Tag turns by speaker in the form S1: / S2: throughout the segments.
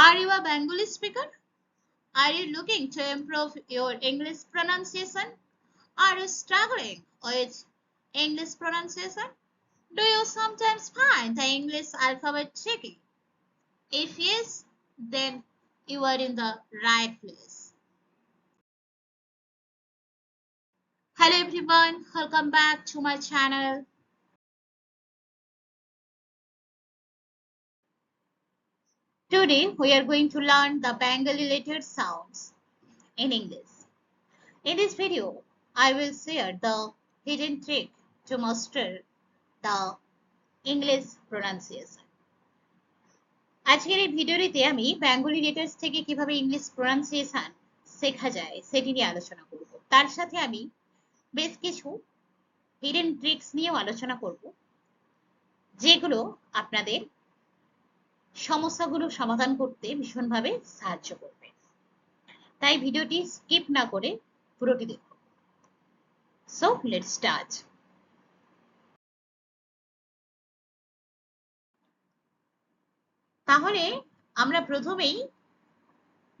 S1: Are you a Bengali speaker? Are you looking to improve your English pronunciation? Are you struggling with English pronunciation? Do you sometimes find the English alphabet tricky? If yes, then you are in the right place. Hello everyone, welcome back to my channel. Today we are going to learn the Bengali letter sounds in English. In this video, I will share the hidden trick to master the English pronunciation. আজকের এই ভিডিওটিতে আমি Bengali letters থেকে কীভাবে English pronunciation শেখা যায় সেটি নিয়ে আলোচনা করব তার সাথে আমি বেশ কিছু হিডেন ট্রিক্স নিয়েও আলোচনা করব যেগুলো আপনাদের সমস্যাগুলো সমাধান করতে ভীষণভাবে সাহায্য করবে। তাই ভিডিওটি স্কিপ না করে পুরোটি দেখুন। সো লেট স্টার্ট তাহলে আমরা প্রথমেই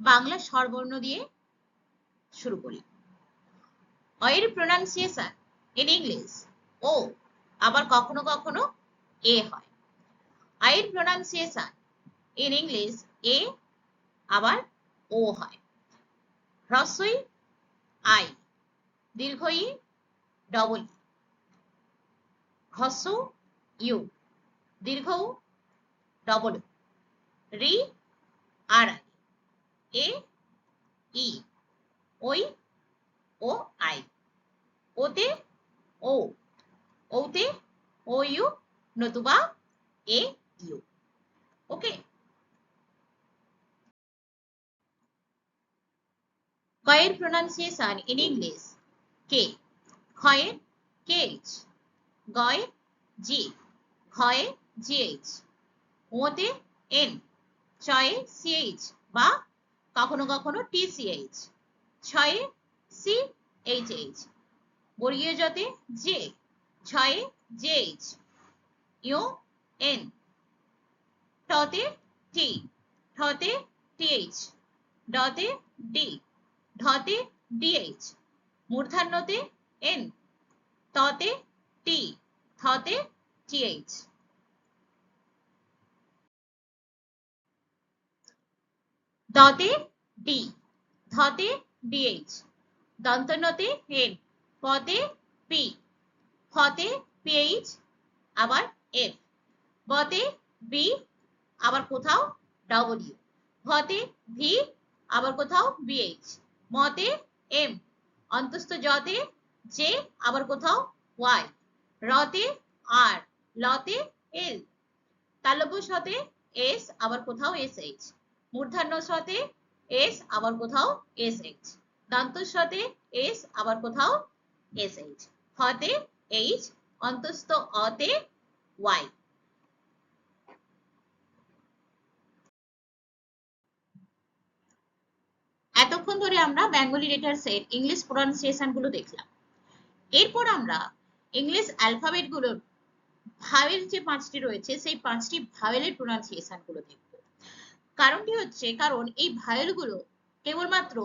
S1: বাংলা স্বরবর্ণ দিয়ে শুরু করি। অয়ের প্রোনাউন্সিয়েশন ইন ইংলিশ ও আবার কখনো কখনো এ হয়। আয়ের প্রোনাউন্সিয়েশন ইন ইংলিশ এ আবার ও হয়। হ্রস্বই আই দীর্ঘ ই ডবল ই হ্রস্ব ইউ দীর্ঘ ডবল উ রি, আর আই। এ, ই, ওই, ও, আই। ওতে, ও। ওতে, ও ইউ, নতুবা, এ, ইউ। ওকে কয়ের প্রোনাউন্সিয়েশন ইন ইংলিশ কে খয়ের কেচ গয়ে জি খয়ে জিএইচ ওতে এন ছয়ে সিএইচ বা কখনো কখনো টিসিএইচ ছয়ে এইচ বর্গীয় জতে জে ছয়ে জেএইচ ইউ এন টতে টি ঠতে টিএইচ ডতে ডি ঢতে ডিএইচ মূর্ধান্যতে এন। ততে টি। থতে টিএইচ দতে ডি। ধতে ডিএইচ দন্তন্যতে এন। পতে পি। ফতে পিএইচ আবার এফ। বতে বি, আবার কোথাও ডব্লিউ। ভতে ভি, আবার কোথাও বিএইচ মতে এম, অন্তস্থ জতে জে আবার কোথাও, ওয়াই, রতে, আর, লতে, এল, তালব্য সতে, এস, আবার কোথাও, এস এইচ, মূর্ধান্য সতে, এস, আবার কোথাও, এস এইচ, দন্ত সতে, এস, আবার কোথাও, এস এইচ, হতে, এইচ, অন্তস্থ অতে, ওয়াই এতক্ষণ ধরে আমরা বেঙ্গলি লেটার্স এর ইংলিশ প্রনাউন্সিয়েশনগুলো দেখলাম। এরপর আমরা ইংলিশ অ্যালফাবেটগুলোর ভাওয়েল যে পাঁচটি রয়েছে, সেই পাঁচটি ভাওয়েলের প্রনাউন্সিয়েশনগুলো দেখব। কারণটি হচ্ছে, কারণ এই ভাওয়েলগুলো কেবলমাত্র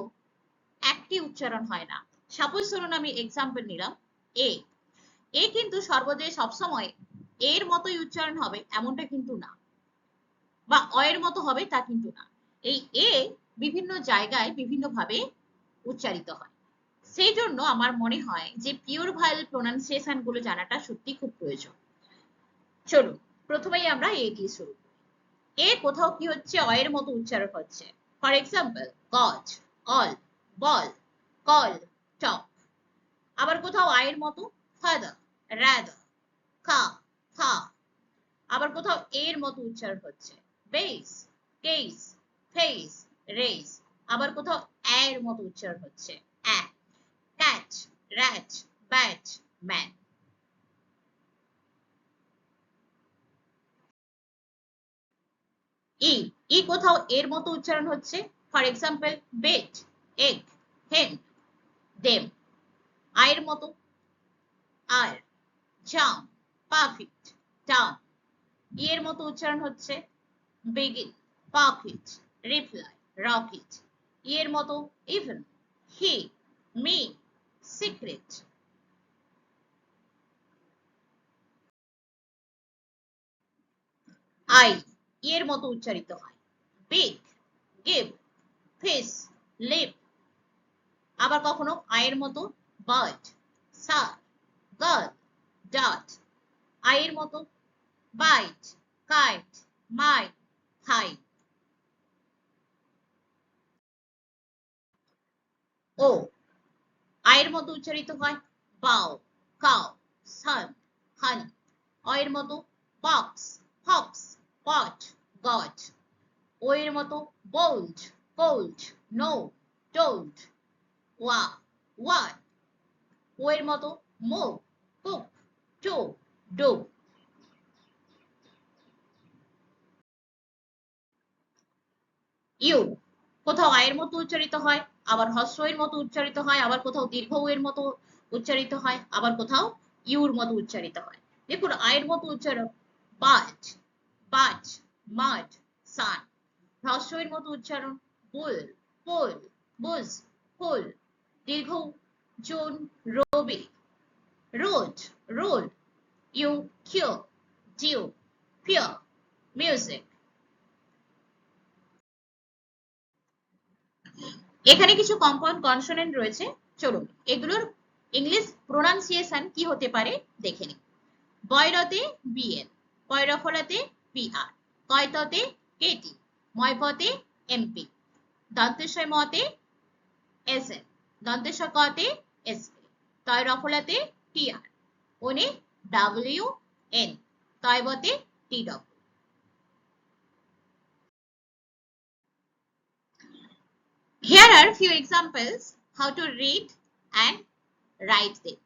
S1: একটি উচ্চারণ হয় না। সাপোজ ধরুন আমি এক্সাম্পল নিলাম এ এ কিন্তু সর্বদাই সবসময় এর মতোই উচ্চারণ হবে, এমনটা কিন্তু না। বা অয়ের মতো হবে, তা কিন্তু না। এই এ বিভিন্ন জায়গায় বিভিন্নভাবে উচ্চারিত হয়। সেই জন্য আমার মনে হয় যে পিওর ভাইল প্রোনাউন্সিয়েশনগুলো জানাটা সত্যি খুব প্রয়োজন। চলুন, প্রথমেই আমরা এ দিয়ে শুরু এ কোথাও কি হচ্ছে? অয়ের মতো উচ্চারণ হচ্ছে। For example gauze all ball, call top আবার কোথাও আয়ের মতো? ফাদার রাদার খা খা আবার কোথাও এর মতো উচ্চারণ হচ্ছে। বেস কেস ফেস রেস আবার কোথাও এর মতো উচ্চারণ হচ্ছে। A catch ratch batch man E E কোথাও এর মতো উচ্চারণ হচ্ছে। For example bet egg hen them আয়ের মতো। আর জাম পারফেক্ট টাউন এর মতো উচ্চারণ হচ্ছে। Begin perfect reply rocket. এর মতো even he me secret I এর মতো উচ্চারিত হয়। বিগ গিভ ফিস লিপ আবার কখনো আয়ের মতো বার্ড সার গার্ল ডট আয়ের মতো bite kite my high O. আয়ের মতো উচ্চারিত হয় বাও কাউ সান, হানি। অয়ের মতো box, fox, pot, got. O এর মতো বোল্ড, কোল্ড, নো, টোল্ড। ওয়া ওয়ান ও এর মতো move, cook, to, do. U. কোথাও আয়ের মতো উচ্চারিত হয় আবার হস্র এর মতো উচ্চারিত হয়, আবার কোথাও দীর্ঘ এর মতো উচ্চারিত হয়, আবার কোথাও ইউর মতো উচ্চারিত হয়। দেখুন, আয়ের মতো উচ্চারণ বাট বাট মাড সান। হ্রস্ব এর মতো উচ্চারণ, বুল, পোল, বুজ, ফুল। দীর্ঘ June, ruby. Road role. U, cue due pure music. এখানে কিছু কম্পাউন্ড কনসোনেন্ট রয়েছে। চলুন, এগুলোর ইংলিশ প্রোনাউন্সিয়েশন কি হতে পারে দেখে নিই। বয়রতে বিএল, পয়রফলাতে পিআর কয়ততে কেটি, ময়পতে এমপি দন্তেশ্বয় মতে এস এন দন্তেশ্বর কতে এস কে তয় রফলাতে টিআর, ওনে W N, তয়বতে T W Here are few examples how to read and write them.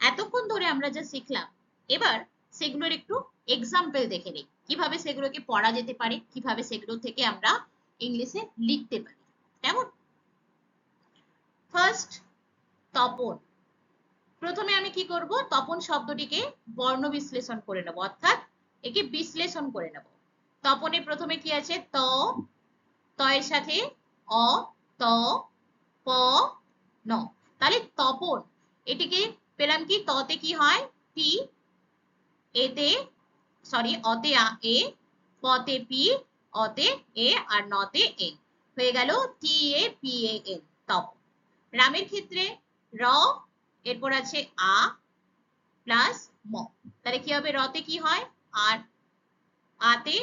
S1: এতক্ষণ ধরে আমরা যা শিখলাম, এবার সেগুলোর একটু এক্সাম্পল দেখে নিই। কীভাবে সেগুলোকে পড়া যেতে পারে, কীভাবে সেগুলো থেকে আমরা ইংলিশে লিখতে পারি। কেমন? ফার্স্ট তপন। প্রথমে আমি কি করব? তপন শব্দটিকে বর্ণ বিশ্লেষণ করে নেব, অর্থাৎ একে বিশ্লেষণ করে নেব। তপনে প্রথমে কি আছে? ত, তয়ের সাথে অ ত, প, ন। তাহলে তপন, এটিকে পেলাম কি? ততে কি হয়? টি এতে সরি অতে আ, এ, পতে পি, অতে এ, আর নতে এ। হয়ে গেল T A P A N Tapan. রামের ক্ষেত্রে র, এরপর আছে আ প্লাস ম। তাহলে কি হবে? রতে কি হয়? আর আতে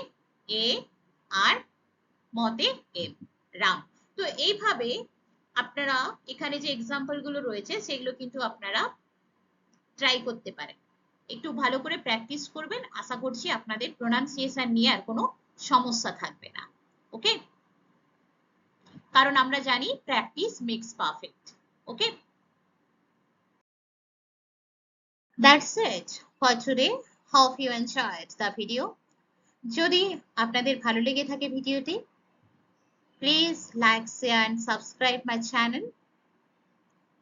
S1: এ, আর মতে এম। রাম। তো এইভাবে আপনারা এখানে যে এক্সাম্পলগুলো রয়েছে, সেগুলো কিন্তু আপনারা ট্রাই করতে পারেন। একটু ভালো করে প্র্যাকটিস করবেন। আশা করছি আপনাদের প্রোনাউন্সিয়েশন নিয়ে আর কোনো সমস্যা থাকবে না। ওকে কারণ আমরা জানি practice makes perfect okay that's it for today. Hope you enjoyed the video যদি আপনাদের ভালো লেগে থাকে ভিডিওটি Please like, share and subscribe my channel.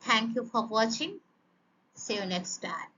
S1: Thank you for watching. See you next time.